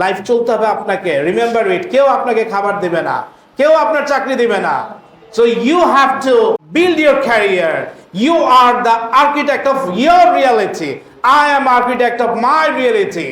Life চলতে হবে আপনাকে। রিমেম্বার ইট কেউ আপনাকে খাবার দেবে না, কেউ আপনার চাকরি দেবে না। So you have to build your career you are the architect of your reality I'm architect of my reality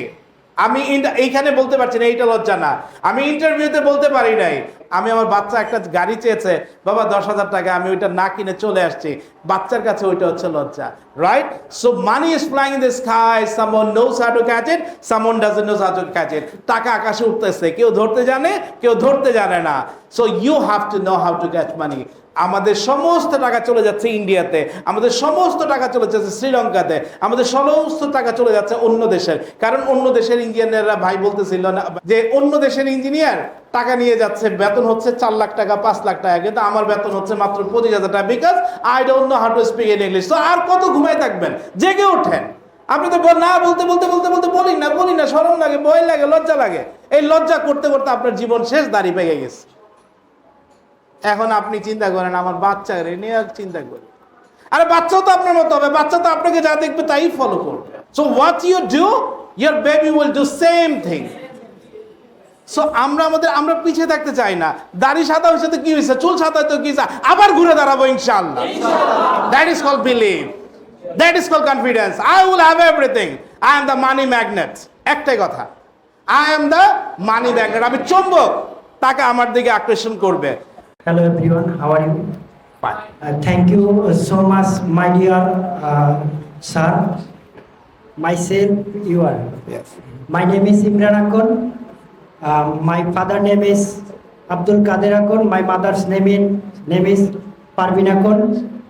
আমি এইখানে বলতে পারছি না, এইটা লজ্জা না। আমি ইন্টারভিউতে বলতে পারি নাই। আমি আমার বাচ্চা একটা গাড়ি চেয়েছে, বাবা, দশ হাজার টাকা, আমি ওইটা না কিনে চলে আসছি। বাচ্চার কাছে ওইটা হচ্ছে লজ্জা right so money is flying the sky someone knows how to catch it someone doesn't knows how to catch it টাকা আকাশে উঠতেছে, কেউ ধরতে জানে, কেউ ধরতে জানে না। So you have to know how to catch money আমাদের সমস্ত টাকা চলে যাচ্ছে ইন্ডিয়াতে আমাদের সমস্ত টাকা চলে যাচ্ছে শ্রীলঙ্কাতে, আমাদের সমস্ত টাকা চলে যাচ্ছে অন্য দেশের। কারণ অন্য দেশের ইঞ্জিনিয়াররা ভাই বলতেছিল না, যে অন্য দেশের ইঞ্জিনিয়ার টাকা নিয়ে যাচ্ছে, বেতন হচ্ছে চার লাখ টাকা, পাঁচ লাখ টাকা। কিন্তু আমার বেতন হচ্ছে মাত্র পঁচিশ হাজার টাকা because I don't know how to speak in English তো আর কত ঘুমায় থাকবেন? জেগে ওঠেন আপনি তো না বলতে বলতে বলতে বলতে বলি না বলি না সরম লাগে, ভয় লাগে, লজ্জা লাগে। এই লজ্জা করতে করতে আপনার জীবন শেষ দাঁড়িয়ে পেয়ে গেছে। এখন আপনি চিন্তা করেন, আমার বাচ্চা নিয়ে চিন্তা করেন আরে বাচ্চাও তো আপনার মতো হবে, বাচ্চা তো আপনাকে যা দেখবে তাই ফলো করবে। So what you do your baby will do same thing so আমরা আমাদের আমরা পিছিয়ে থাকতে চাই না। দাড়ি সাদা হয়েছে তো কি হয়েছে? চুল সাদা তো কি হয়েছে? আবার ঘুরে দাঁড়াবো ইনশাল্লাহ that is call believe that is call confidence I will have everything I'm the money magnet একটাই কথা। I am the money magnet আমি চুম্বক। তাকে আমার দিকে আকর্ষণ করবে। Hello you? Uh, thank you so much, my dear uh, sir. Myself, you are. Yes. My name is Imran Akon. Um, my father name is Abdul Kader Akon. My mother's name is, name is Parvin Akon.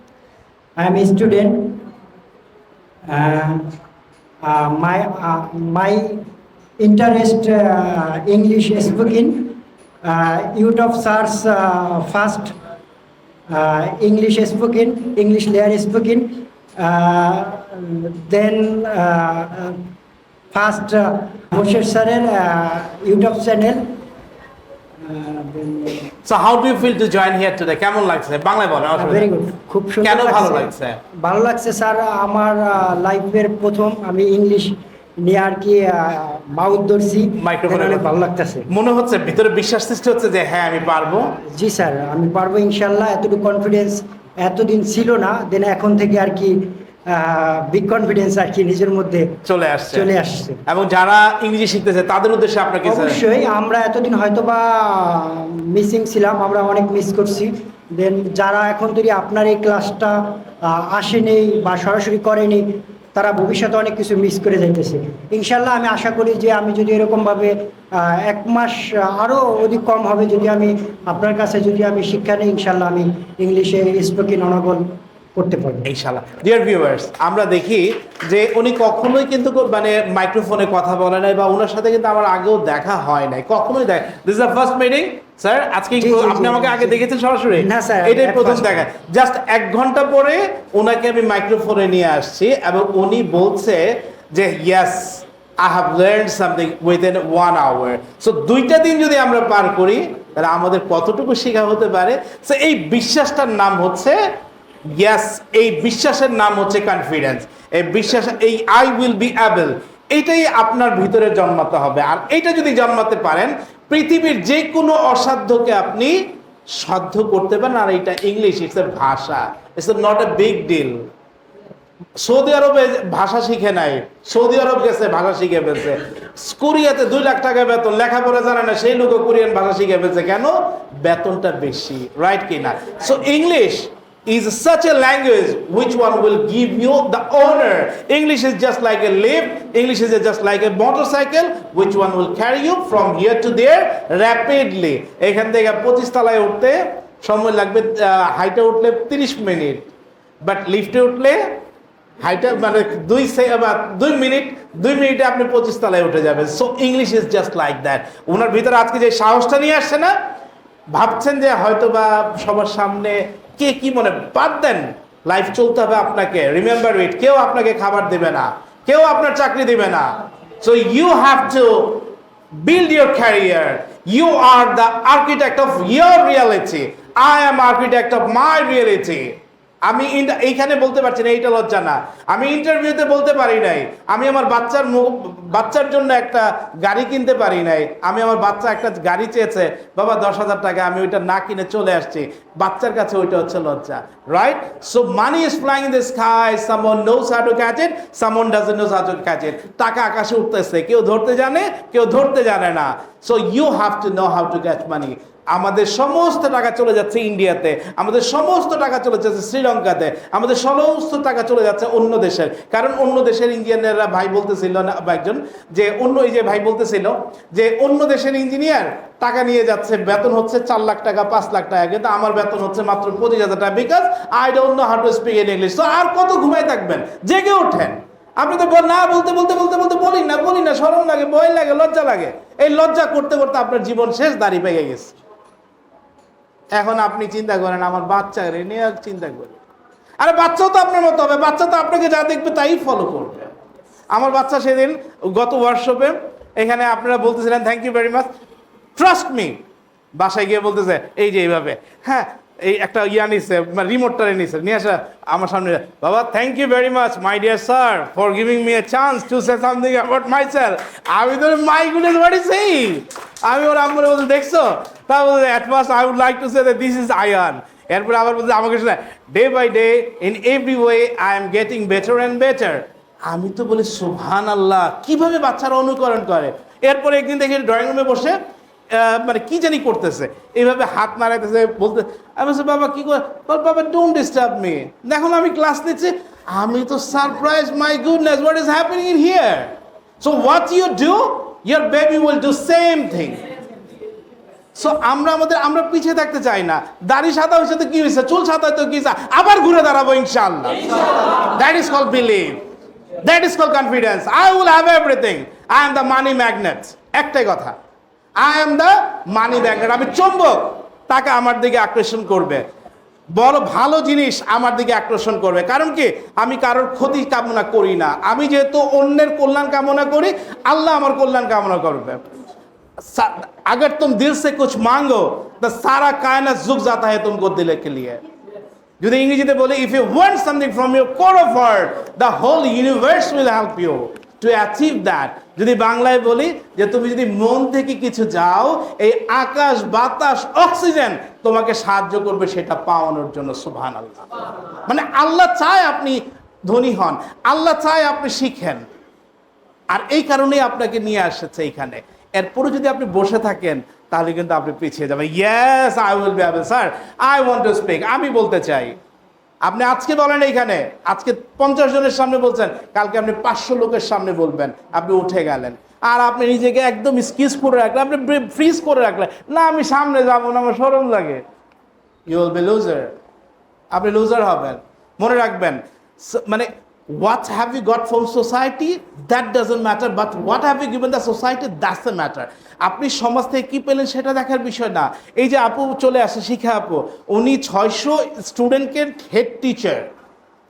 I am a student. Uh, uh, my uh, my interest uh, English speaking. Uh, YouTube search uh, first uh, English speaking, English layer speaking. Uh, then uh, uh, uh, uh, YouTube channel. Uh, then, so how do feel to join here today কেমন লাগছে? বাংলায় বলেন very good খুব সুন্দর কেন ভালো লাগছে? ভালো লাগছে স্যার আমার লাইফের প্রথম আমি ইংলিশ নিয়ে আর কি মাউথ ধরছি। এ অনেক কথা। ভালো লাগতেছে। মনে হচ্ছে ভিতরে বিশ্বাস সৃষ্টি হচ্ছে যে হ্যাঁ আমি পারব। জি স্যার আমি পারব ইনশাল্লাহ। এতটুকু কনফিডেন্স এতদিন ছিল না দেন এখন থেকে আর কি বিগ কনফিডেন্স আর কি নিজের মধ্যে চলে আসছে। চলে আসছে। এবং যারা ইংরেজি শিখতেছে তাদের উদ্দেশ্যে আপনাকে অবশ্যই আমরা এতদিন হয়তো বা মিসিং ছিলাম আমরা অনেক মিস করছি। দেন যারা এখন তৈরি আপনার এই ক্লাসটা আসেনি বা সরাসরি করেনি তারা ভবিষ্যতে অনেক কিছু মিস করে যাইতেছে। ইনশাল্লাহ আমি আশা করি যে আমি যদি এরকমভাবে এক মাস আরও অধিক কম হবে যদি আমি আপনার কাছে যদি আমি শিক্ষা নিই ইনশাল্লাহ আমি ইংলিশে স্পোকিং অনগল করতে পারব। ইনশাআল্লাহ। ডিয়ার ভিউয়ার্স আমরা দেখি যে উনি কখনোই কিন্তু মানে মাইক্রোফোনে কথা বলে নাই বা ওনার সাথে কিন্তু আমার আগেও দেখা হয় নাই। কখনোই দেখ this the first meeting sir আজকে আপনি আমাকে আগে দেখেছেন সরাসরি? না, স্যার, এটাই প্রথম দেখা। জাস্ট এক ঘণ্টা পরে ওনাকে আমি মাইক্রোফোনে নিয়ে আসছি এবং উনি বলছে যে yes I have learn something within one hour so দুইটা দিন যদি আমরা পার করি তাহলে আমাদের কতটুকু শেখা হতে পারে? সো এই বিশ্বাসটার নাম হচ্ছে ইয়েস এই বিশ্বাসের নাম হচ্ছে কনফিডেন্স এই বিশ্বাস, এই আই উইল বি অ্যাবল এইটাই আপনার ভিতরে জন্মাতে হবে। আর এইটা যদি জন্মাতে পারেন, পৃথিবীর যে কোনো অসাধ্যকে আপনি সাধ্য করতে পারেন, আর এটা ইংলিশ ইটস এ ভাষা it's not a big deal Saudi আরবে ভাষা শিখে নাই, সৌদি আরব গেছে, ভাষা শিখে ফেলছে। কোরিয়াতে দুই লাখ টাকা বেতন, লেখাপড়া জানে না, সেই লোকও কোরিয়ান ভাষা শিখে ফেলছে। কেন? বেতনটা বেশি রাইট কিনা? So English is such a language which one will give you the honor english is just like a lift english is just like a motorcycle which one will carry you from here to there rapidly এখান থেকে পঁচিশ তলায় উঠতে সময় লাগবে হাইটে উঠলে তিরিশ মিনিট বাট লিফটে উঠলে হাইটা মানে দুই দুই মিনিট দুই মিনিটে আপনি পঁচিশ তলায় উঠে যাবেন so English is just like that ওনার ভিতরে আজকে যে সাহসটা নিয়ে আসছে না ভাবছেন যে হয়তো বা সবার সামনে কে কি মনে বাদ দেন? লাইফ চলতে হবে আপনাকে। রিমেম্বার ইট কেউ আপনাকে খাবার দেবে না। কেউ আপনার চাকরি দেবে না। So you have to build your career you are the architect of your reality I'm architect of my reality আমি এইখানে বলতে পারছি না, এইটা লজ্জা না। আমি ইন্টারভিউতে বলতে পারি নাই। আমি আমার বাচ্চার বাচ্চার জন্য একটা গাড়ি কিনতে পারি নাই। আমি আমার বাচ্চা একটা গাড়ি চেয়েছে, বাবা, দশ হাজার টাকা, আমি ওইটা না কিনে চলে আসছি। বাচ্চার কাছে ওইটা হচ্ছে লজ্জা right so money is flying the sky someone knows how to catch it someone doesn't knows how to catch it টাকা আকাশে উঠতেছে, কেউ ধরতে জানে, কেউ ধরতে জানে না। So you have to know how to catch money আমাদের সমস্ত টাকা চলে যাচ্ছে ইন্ডিয়াতে, আমাদের সমস্ত টাকা চলে যাচ্ছে শ্রীলঙ্কাতে, আমাদের সমস্ত টাকা চলে যাচ্ছে অন্য দেশের। কারণ অন্য দেশের ইঞ্জিনিয়াররা ভাই বলতেছিল একজন, যে অন্য, এই যে ভাই বলতেছিল যে অন্য দেশের ইঞ্জিনিয়ার টাকা নিয়ে যাচ্ছে, বেতন হচ্ছে চার লাখ টাকা, পাঁচ লাখ টাকা, কিন্তু আমার বেতন হচ্ছে মাত্র পঁচিশ হাজার টাকা because I don't know how to speak in English তো আর কত ঘুমাই থাকবেন? জেগে ওঠেন। আপনি তো না বলতে বলতে বলতে বলতে বলি না বলি না সরম লাগে, ভয় লাগে, লজ্জা লাগে। এই লজ্জা করতে করতে আপনার জীবন শেষ, দাড়ি পেয়ে গেছে। এখন আপনি চিন্তা করেন, আমার বাচ্চা রে নিয়ে চিন্তা করেন আর বাচ্চাও তো আপনার মতো হবে, বাচ্চা তো আপনাকে যা দেখবে তাই ফলো করবে। আমার বাচ্চা সেদিন গত ওয়ার্কশপে এখানে আপনারা বলতেছিলেন thank you very much trust me বাসায় গিয়ে বলতেছে, এই যে এইভাবে। হ্যাঁ এই একটা ইয়া নিচ্ছে রিমোটটা নিছে। নিয়ে আসা আমার সামনে। বাবা thank you very much my dear sir for giving me a chance to say something about my sir আমি তো মাই গুডনেস সেই আমি ওর আম্মুরে বলতে দেখছ? তা বলতে at first I would like to say this is Ayan এরপরে আবার বলতে আমাকে শোনা day by day in every way I'm getting better and better আমি তো বলি সুবহান আল্লাহ কীভাবে বাচ্চারা অনুকরণ করে? এরপরে একদিন দেখি ড্রয়িং রুমে বসে মানে কি জানি করতেছে। এইভাবে হাত নাড়াইতেছে, বলতে আমি বলছি, বাবা, কি করে বাবা ডোন্ট ডিস্টার্ব মি দেখো আমি ক্লাস নিচ্ছি। আমি তো surprise my goodness what is happening in here so what you do your baby will do same thing so আমরা আমাদের আমরা পিছিয়ে থাকতে চাই না। দাড়ি সাদা হয়েছে তো কি হয়েছে? চুল সাদা হয়তো কি আবার ঘুরে দাঁড়াবো ইনশাল্লাহ that is call believe that is call confidence I will have everything I'm the money magnet একটাই কথা। I am the money magnet আমি চুম্বক টাকা আমার দিকে আকর্ষণ করবে বড় ভালো জিনিস আমার দিকে আকর্ষণ করবে কারণ কি আমি কারোর ক্ষতি কামনা করি না আমি যেহেতু অন্যের কল্যাণ কামনা করি আল্লাহ আমার কল্যাণ কামনা করবে सा- अगर तुम दिल से कुछ मांगो तो सारा कायनात झुक जाता है तुमको दिल के लिए যদি ইংরেজিতে বলি if you want something from your core of heart the whole universe will help you to achieve that যদি বাংলায় বলি যে তুমি যদি মন থেকে কিছু যাও, এই আকাশ, বাতাস, অক্সিজেন তোমাকে সাহায্য করবে সেটা পাওয়ানোর জন্য সুবহান আল্লাহ মানে আল্লাহ চায় আপনি ধনী হন, আল্লাহ চায় আপনি শিখেন। আর এই কারণেই আপনাকে নিয়ে আসছে এইখানে। এরপরে যদি আপনি বসে থাকেন, তাহলে কিন্তু আপনি পিছিয়ে যাবেন। Yes I will be sir I want to speak আমি বলতে চাই আপনি আজকে বলেন এইখানে, আজকে পঞ্চাশ জনের সামনে বলছেন, কালকে আপনি পাঁচশো লোকের সামনে বলবেন, আপনি উঠে গেলেন। আর আপনি নিজেকে একদম স্কিচ করে রাখলেন, আপনি ফ্রিজ করে রাখলেন। না, আমি সামনে যাব না, আমার সরম লাগে। ইউ বি লুজার আপনি লুজার হবেন। মনে রাখবেন মানে what have you got from society that doesn't matter but what have you given the society that's the matter আপনি সমাজ থেকে কী পেলেন সেটা দেখার বিষয় না। এই যে আপু চলে আসে, শিখা আপু, উনি ছয়শো স্টুডেন্টকে হেড টিচার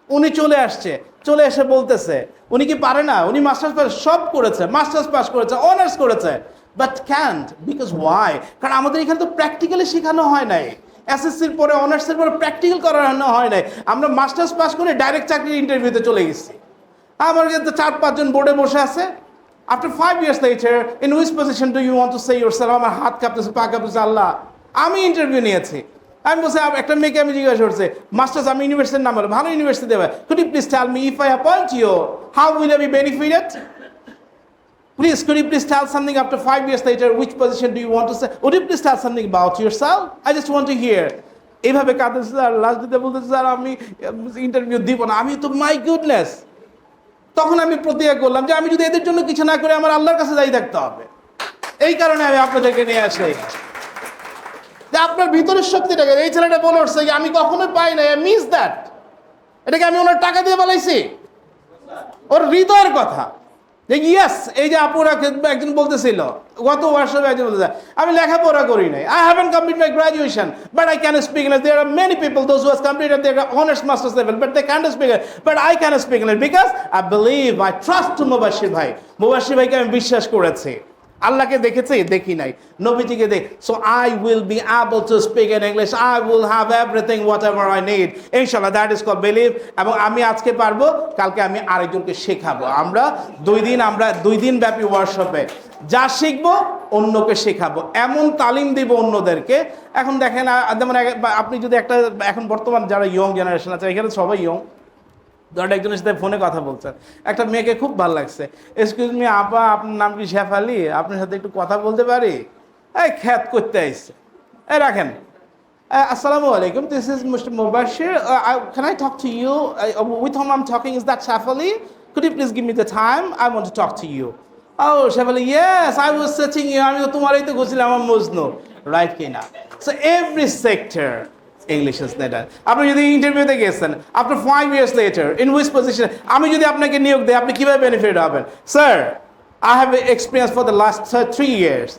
উনি চলে আসছে, চলে এসে বলতেছে, উনি কি পারে না? উনি মাস্টার্স পাস সব করেছে মাস্টার্স পাস করেছে অনার্স করেছে। বাট ক্যান্ট বিকজ ওয়াই কারণ আমাদের এখানে তো প্র্যাকটিক্যালি শেখানো হয় নাই। এসএসসির পরে অনার্সের পরে প্র্যাকটিক্যাল করানো হয় নাই। আমরা মাস্টার্স পাস করে ডাইরেক্ট চাকরির ইন্টারভিউতে চলে গেছি। আমার কিন্তু চার পাঁচজন বোর্ডে বসে আছে। After five years later in which position do you want to say yourself আমার হাত কাঁপতেছে, পা কাঁপতেছে, আল্লাহ, আমি ইন্টারভিউ নিয়েছি। আমি বলছি একটা মেয়েকে আমি জিজ্ঞাসা করছি মাস্টার্স আমি ইউনিভার্সিটির নাম ভালো ইউনিভার্সিটি দেবে? Could please tell me if I appoint you how will I be benefited Please, could you please tell something after five years later? Which position do you want to say? Would you please tell something about yourself? I just want to hear. এইভাবে কাঁদতেছে sir last দিতে বলতেছে sir আমি interview দিব না আমি তো my goodness তখন আমি প্রতিজ্ঞা করলাম যে আমি যদি এদের জন্য কিছু না করে আমার আল্লাহর কাছে যাই থাকতে হবে এই কারণে আমি আপনাদেরকে নিয়ে আসি যে আপনার ভিতরের শক্তিটাকে এই ছেলেটা বলে উঠছে যে আমি কখনোই পাই না মিস দ্যাট এটাকে আমি ওনার টাকা দিয়ে বলাইছি ওর হৃদয়ের কথা যে ইয়াস এই যে আপুরা একজন বলতেছিল, গত হোয়াটসঅ্যাপে একজন বলতে আমি লেখাপড়া করি নাই I haven't complete my graduation but I can speak English there are many people those was completed their honours masters level but they can speak but I can speak English because I believe I trust to Mubashir ভাই মুবাশির ভাইকে আমি বিশ্বাস করেছি। আল্লাহকে দেখেছি, দেখি নাই। নবীজিকে দেখ so I will be able to speak in English I will have everything whatever I need ইনশাল্লাহ দ্যাট ইজ কল বিলিভ এবং আমি আজকে পারব, কালকে আমি আরেকজনকে শেখাবো। আমরা দুই দিন, আমরা দুই দিন ব্যাপী ওয়ার্কশপে যা শিখব, অন্যকে শেখাবো। এমন তালিম দিব অন্যদেরকে। এখন দেখেন যেমন আপনি যদি একটা এখন বর্তমান যারা ইয়ং জেনারেশন আছে, এখানে সবাই ইয়ং ধরেন একজনের সাথে ফোনে কথা বলছেন একটা মেয়েকে খুব ভালো লাগছে। এক্সকিউজ মি আপা, আপনার নাম কি শেফালি আপনার সাথে একটু কথা বলতে পারি? এই, খ্যাত করতে আসছে এ রাখেন। আসসালামু আলাইকুম this is mister Mubashir can I talk to you with whom am talking is that Shefali could you please give me the time I want talk to you oh Shefali yes I was searching you আমি তোমারই তো গেছিলাম আমার Majnu. Right কিনা so every sector English is আপনি যদি ইন্টারভিউতে গেছেন after five years later in which position আমি যদি আপনাকে নিয়োগ দিই আপনি কীভাবে বেনিফিট হবেন sir I have experience for the last three years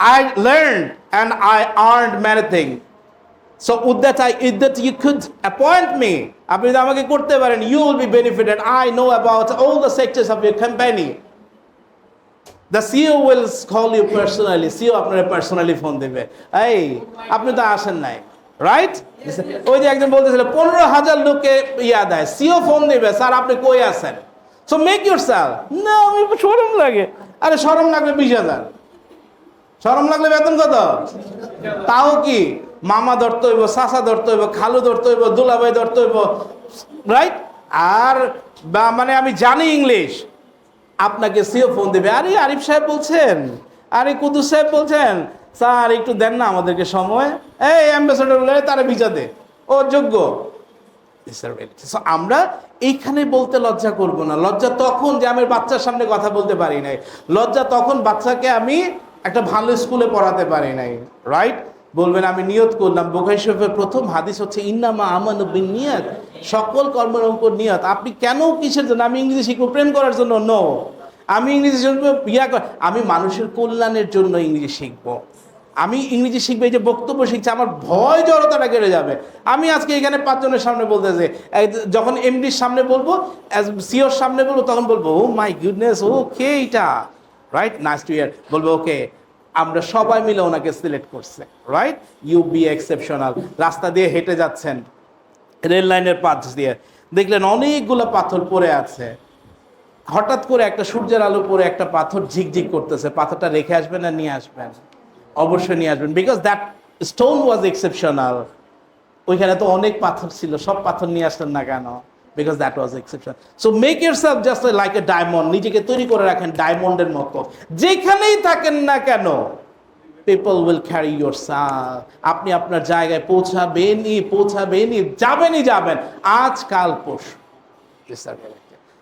I learned and I earned many things. So with that, I, if that you could appoint me, আপনি যদি আমাকে করতে পারেন you will be benefited. I know about all the sectors of your company. The CEO will call you personally. CEO আপনার personally phone দেবে এই আপনি তো আসেন নাই রাইট ওই যে একজন বলতেছিল, পনেরো হাজার লোককে ইয়া দেয়, সিও ফোন দেবে, স্যার আপনি কই আছেন? সো মেক ইউর স্যার না, আমি সরম লাগে। আরে সরম লাগবে বিশ হাজার। সরম লাগলে বেতন কত? তাও কি? মামা ধরতে হইব, চাচা ধরতে হইব, খালু ধরতে হইব, দুলাভাই ধরতে হইব। রাইট আর বা মানে আমি জানি ইংলিশ। আপনাকে সিও ফোন দেবে। আরে আরিফ সাহেব বলছেন, আরে কুদু সাহেব বলছেন স্যার, একটু দেন না আমাদেরকে সময়। এই অ্যাম্বাসেডর বলে, তারা ভিজা দে। ও যোগ্য। আমরা এইখানে বলতে লজ্জা করব না। লজ্জা তখন যে আমি বাচ্চার সামনে কথা বলতে পারি নাই। লজ্জা তখন বাচ্চাকে আমি একটা ভালো স্কুলে পড়াতে পারি নাই। রাইট বলবেন, আমি নিয়ত করলাম। বোখাই শরীফের প্রথম হাদিস হচ্ছে, ইন্নামা আমান বিন নিয়ত। সকল কর্মের উপর নিয়ত। আপনি কেন কিসের জন্য? আমি ইংরেজি শিখব প্রেম করার জন্য? নো আমি ইংরেজি শিখব, ইয়া আমি মানুষের কল্যাণের জন্য ইংরেজি শিখব। আমি ইংরেজি শিখব, এই যে বক্তব্য শিখছি, আমার ভয় জড়তাটা কেটে যাবে। আমি আজকে এখানে পাঁচজনের সামনে বলতেছি যখন এমডির সামনে বলব সিওর সামনে বলব, তখন বলব ও মাই গুডনেস ও কে এটা। রাইট নাইস টু ইয়ার বলব ওকে আমরা সবাই মিলে ওনাকে সিলেক্ট করছে। রাইট ইউ বি এক্সেপশনাল রাস্তা দিয়ে হেঁটে যাচ্ছেন, রেল লাইনের পাশ দিয়ে। দেখলেন অনেকগুলো পাথর পড়ে আছে। হঠাৎ করে একটা সূর্যের আলো পরে একটা পাথর ঝিকঝিক করতেছে। পাথরটা রেখে আসবেন আর নিয়ে আসবেন? অবশ্যই নিয়ে আসবেন। Because that stone was exceptional ওইখানে তো অনেক পাথর ছিল, সব পাথর নিয়ে আসলেন না কেন? Because that was exception so make yourself just like a diamond নিজেকে তৈরি করে রাখেন ডায়মন্ডের মতো। যেখানেই থাকেন না কেন পিপল উইল ক্যারি ইউর সাল আপনি আপনার জায়গায় পৌঁছাবেনই পৌঁছাবেনই, যাবেনই যাবেন। আজ কাল পরশু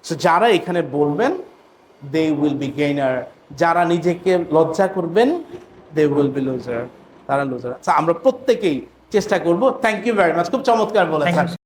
সো যারা এখানে বলবেন দে উইল বি গেইনার যারা নিজেকে লজ্জা করবেন দে উইল বি লুজার তারা লুজার আমরা প্রত্যেকেই চেষ্টা করব। থ্যাংক ইউ ভেরি মাচ খুব চমৎকার you.